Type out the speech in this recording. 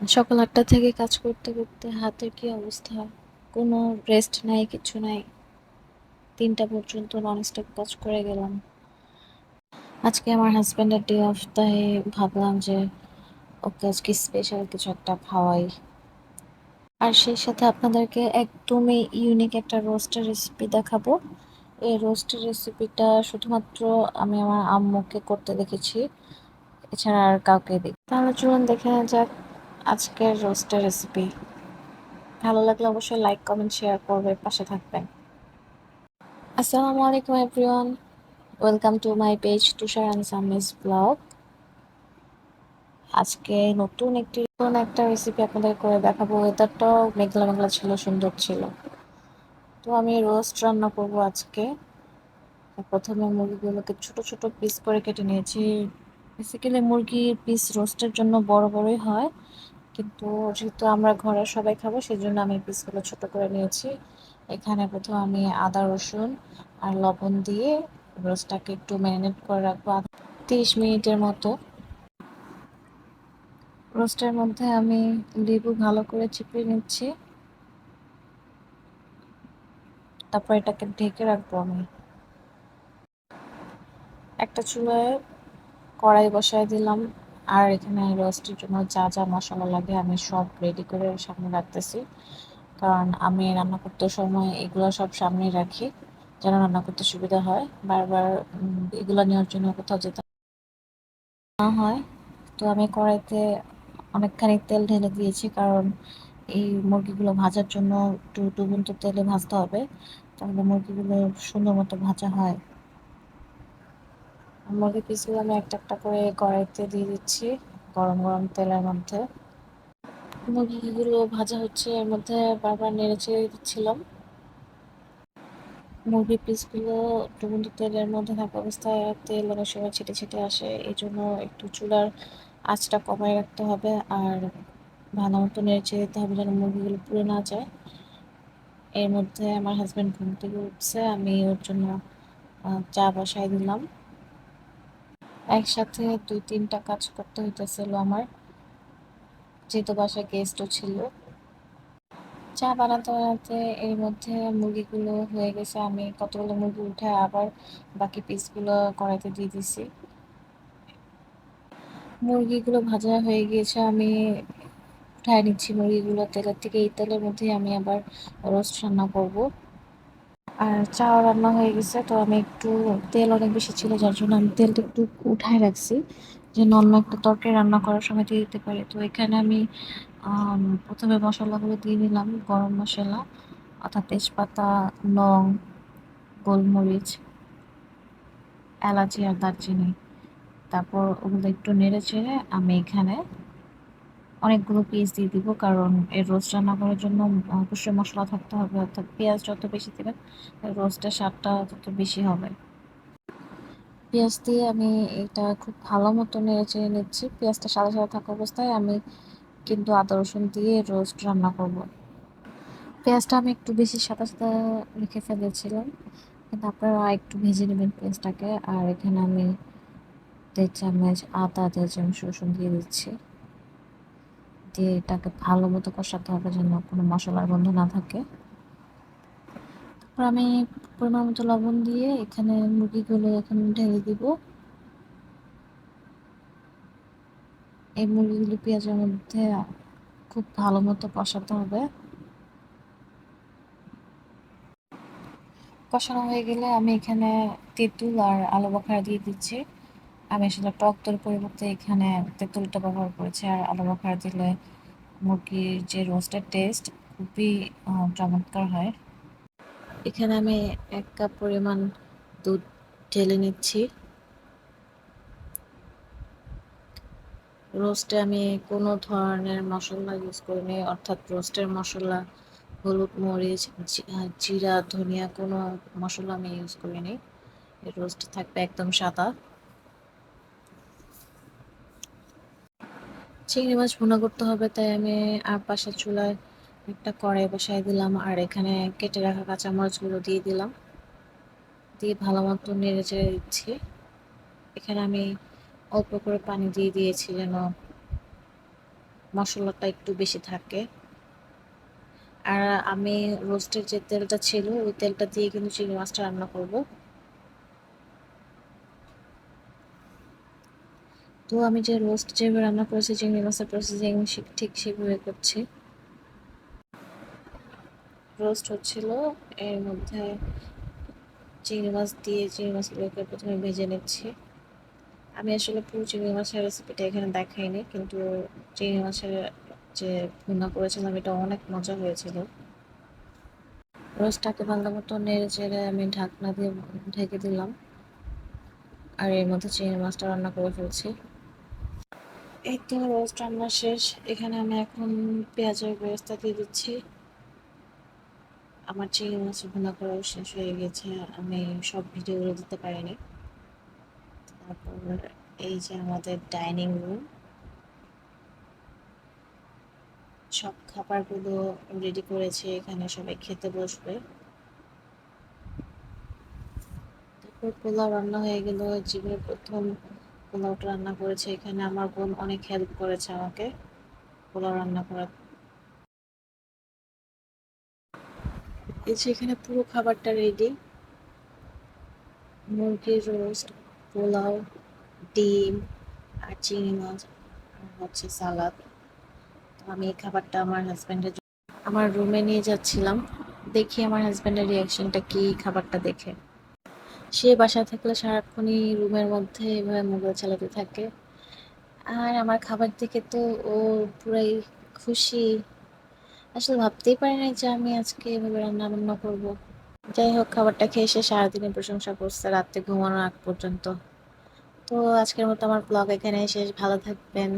সকাল আটটা থেকে কাজ করতে করতে হাতের কি অবস্থা? কোনো রেস্ট নাই, কিছু নাই। তিনটা পর্যন্ত ননস্টপ কাজ করে গেলাম। আজকে আমার হাজব্যান্ডের ডে অফ তাই ভাবলাম যে ওকে আজকে স্পেশাল কিছু একটা খাওয়াই। আর সেই সাথে আপনাদেরকে একদমই ইউনিক একটা রোস্টের রেসিপি দেখাবো। এই রোস্টের রেসিপিটা শুধুমাত্র আমি আমার আম্মুকে করতে দেখেছি। এছাড়া আর কাউকে দেখি তাহলে চলুন দেখে যাক। আজকের রোস্টের রেসিপি ভালো লাগলে অবশ্যই লাইক কমেন্ট শেয়ার করবে, পাশে থাকবেন। আসসালামু আলাইকুম everyone welcome to my page Tushar and Sami's blog আজকে নতুন একটি, নতুন একটা রেসিপি আপনাদের করে দেখাবো। ওয়েদারটাও মেঘলা মেঘলা ছিল, সুন্দর ছিল। তো আমি রোস্ট রান্না করব আজকে। প্রথমে মুরগিগুলোকে ছোট ছোট পিস করে কেটে নিয়েছি। বেসিক্যালি মুরগির পিস রোস্টের জন্য বড় বড়ই হয়। কিন্তু যেহেতু আমরা ঘরে সবাই খাব সেই জন্য আমি পিসগুলো ছোট করে নিয়েছি। এখানে প্রথমে আমি আদা, রসুন আর লবণ দিয়ে রোস্টটাকে একটু ম্যারিনেট করে রাখব তিরিশ মিনিটের মতো। রোস্টের মধ্যে আমি লেবু ভালো করে চিপে নিচ্ছি। তারপর এটাকে ঢেকে রাখব আমি। একটা চুলায় কড়াই বসায় দিলাম। আর এখানে রোস্টের জন্য যা যা মশলা লাগে আমি সব রেডি করে সামনে রাখতেছি। কারণ আমি রান্না করতে সময় এগুলো সব সামনে রাখি, যেন রান্না করতে সুবিধা হয়। বারবার এগুলো নেওয়ার জন্য কোথাও যেতে না হয়। তো আমি কড়াইতে অনেকখানি তেল ঢেলে দিয়েছি, কারণ এই মুরগিগুলো ভাজার জন্য একটু ডুবন্ত তেলে ভাজতে হবে। তাহলে মুরগিগুলো সুন্দর মতো ভাজা হয়। মুরগি পিসগুলো আমি একটা একটা করে কড়াইতে দিয়ে দিচ্ছি, গরম গরম তেলের মধ্যে। মুরগিগুলো ভাজা হচ্ছে, এর মধ্যে বারবার নেড়ে চেড়ে দিচ্ছিলাম। মুরগি পিসগুলো ডুবন্ত তেলের মধ্যে থাকা অবস্থায় তেল অনেক সময় ছিটে ছিটে আসে, এই জন্য একটু চুলার আঁচটা কমায় রাখতে হবে আর ভালো মতো নেড়ে চেড়ে দিতে হবে যেন মুরগিগুলো পুড়ে না যায়। এর মধ্যে আমার হাজব্যান্ড ঘুম থেকে উঠছে, আমি ওর জন্য চা বসাই দিলাম। একসাথে দুই, তিনটা কাজ করতে হইতেছিল আমার। যেহেতু বাসায় গেস্টও ছিল। চা বানাতে বানাতে এর মধ্যে মুরগিগুলো হয়ে গেছে। আমি কতগুলো মুরগি উঠে আবার বাকি পিসগুলো কড়াইতে দিয়ে দিছি। মুরগিগুলো ভাজা হয়ে গিয়েছে। আমি উঠায় নিচ্ছি মুরগিগুলো। তেলের থেকে এই তেলের মধ্যে আমি আবার রোস্ট রান্না করব। আর চাও রান্না হয়ে গেছে, তো আমি একটু তেল অনেক বেশি ছিল, যার জন্য আমি তেলটা একটু উঠায় রাখছি। যে অন্য একটা তরকারি রান্না করার সময় দিয়ে দিতে পারি। তো এখানে আমি প্রথমে মশলাগুলো দিয়ে নিলাম, গরম মশলা অর্থাৎ তেজপাতা, লং, গোলমরিচ, এলাচি আর দারচিনি। তারপর ওগুলো একটু নেড়ে চেড়ে আমি এখানে অনেকগুলো পিস দিয়ে দিব, কারণ এর রোস্ট রান্না করার জন্য অবশ্যই মশলা থাকতে হবে, অর্থাৎ পেঁয়াজ যত বেশি দেবেন রোস্টের স্বাদটা তত বেশি হবে। পেঁয়াজ দিয়ে আমি এটা খুব ভালো মতো চেড়ে নিচ্ছি। পেঁয়াজটা সাদা সাদা থাকা অবস্থায় আমি কিন্তু আদা, রসুন দিয়ে রোস্ট রান্না করব। পেঁয়াজটা আমি একটু বেশি সাদা সাদা রেখে ফেলেছিলাম, কিন্তু আপনারা একটু ভেজে নেবেন পেঁয়াজটাকে। আর এখানে আমি দেড় চামচ আদা, দেড় চামচ রসুন দিয়ে দিচ্ছি। দিয়ে এটাকে ভালো মতো কষাতে হবে যেন কোনো মশলার গন্ধ না থাকে। তারপর আমি পরিমাণ মতো লবণ দিয়ে এখানে মুরগিগুলো এখানে ঢেলে দিব। এই মুরগিগুলো পেঁয়াজের মধ্যে খুব ভালো মতো কষাতে হবে। কষানো হয়ে গেলে আমি এখানে তেঁতুল আর আলু বখরা দিয়ে দিচ্ছি। আমি আসলে টক তোর পরিবর্তে এখানে তেঁতুলটা ব্যবহার করেছি আর আলু বখরা দিলে মুরগির যে রোস্টের টেস্ট খুবই চমৎকার হয়। এখানে আমি এক কাপ পরিমাণ দুধ ঢেলে নিচ্ছি। রোস্টে আমি কোনো ধরনের মশলা ইউজ করিনি, অর্থাৎ রোস্টের মশলা, হলুদ মরিচ জিরা, ধনিয়া কোনো মশলা আমি ইউজ করিনি। রোস্ট থাকবে একদম সাদা। চিংড়ি মাছ ভুনা করতে হবে, তাই আমি আর পাশের চুলায় একটা কড়াই বসাই দিলাম আর এখানে কেটে রাখা কাঁচামরিচগুলো দিয়ে দিলাম। দিয়ে ভালো মতো নেড়ে চেড়ে দিচ্ছি। এখানে আমি অল্প করে পানি দিয়ে দিয়েছি যেন মশলাটা একটু বেশি থাকে। আর আমি রোস্টের যে তেলটা ছিল, ওই তেলটা দিয়ে কিন্তু চিংড়ি মাছটা রান্না করব। তো আমি যে রোস্ট যেভাবে রান্না করেছি, চিংড়ি মাছের প্রসেসিং ঠিক সেভাবে করছি। রোস্ট হচ্ছিল, এর মধ্যে চিংড়ি মাছ দিয়ে চিংড়ি মাছগুলোকে প্রথমে ভেজে নিচ্ছি। আমি আসলে পুরো চিংড়ি মাছের রেসিপিটা এখানে দেখাইনি, কিন্তু চিংড়ি মাছের যে ভুনা করেছিলাম, এটা অনেক মজা হয়েছিল। রোস্টটাকে ভালো মতো নেড়ে চেড়ে আমি ঢাকনা দিয়ে ঢেকে দিলাম। আর এর মধ্যে চিংড়ি মাছটা রান্না করে ফেলছি। এই তো রোস্ট রান্না শেষ। এখানে আমি এখন পেঁয়াজের বেরেস্তা দিয়ে দিচ্ছি। আমার চিংড়ি মাছ ভুনা করাও শেষ হয়ে গেছে। আমি সব ভিডিওগুলো দিতে পারিনি। তারপর এই যে আমাদের ডাইনিং রুম। সব খাবারগুলো রেডি করেছে। এখানে সবাই খেতে বসবে। তারপর পোলাও রান্না হয়ে গেল। জীবনে প্রথম পোলাওটা রান্না করেছে, এখানে আমার বোন অনেক হেল্প করেছে আমাকে পোলাও রান্না করার। এই যে এখানে পুরো খাবারটা রেডি মুরগির রোস্ট পোলাও, ডিম আর চিংড়ি মাছ হচ্ছে সালাদ আমি এই খাবারটা আমার হাজব্যান্ডের আমার রুমে নিয়ে যাচ্ছিলাম। দেখি আমার হাজব্যান্ডের রিয়াকশনটা কি খাবারটা দেখে। সে বাসায় থাকলে সারাক্ষণই রুমের মধ্যে এভাবে মোবাইল চালাতে থাকে। আর আমার খাবার দেখে তো ও পুরাই খুশি। আসলে ভাবতেই পারি নাই যে আমি আজকে এভাবে রান্না বান্না করব। যাই হোক, খাবারটা খেয়ে এসে সারাদিনের প্রশংসা করছে রাত্রে ঘুমানোর আগ পর্যন্ত। তো আজকের মতো আমার ব্লগ এখানে শেষ। ভালো থাকবেন।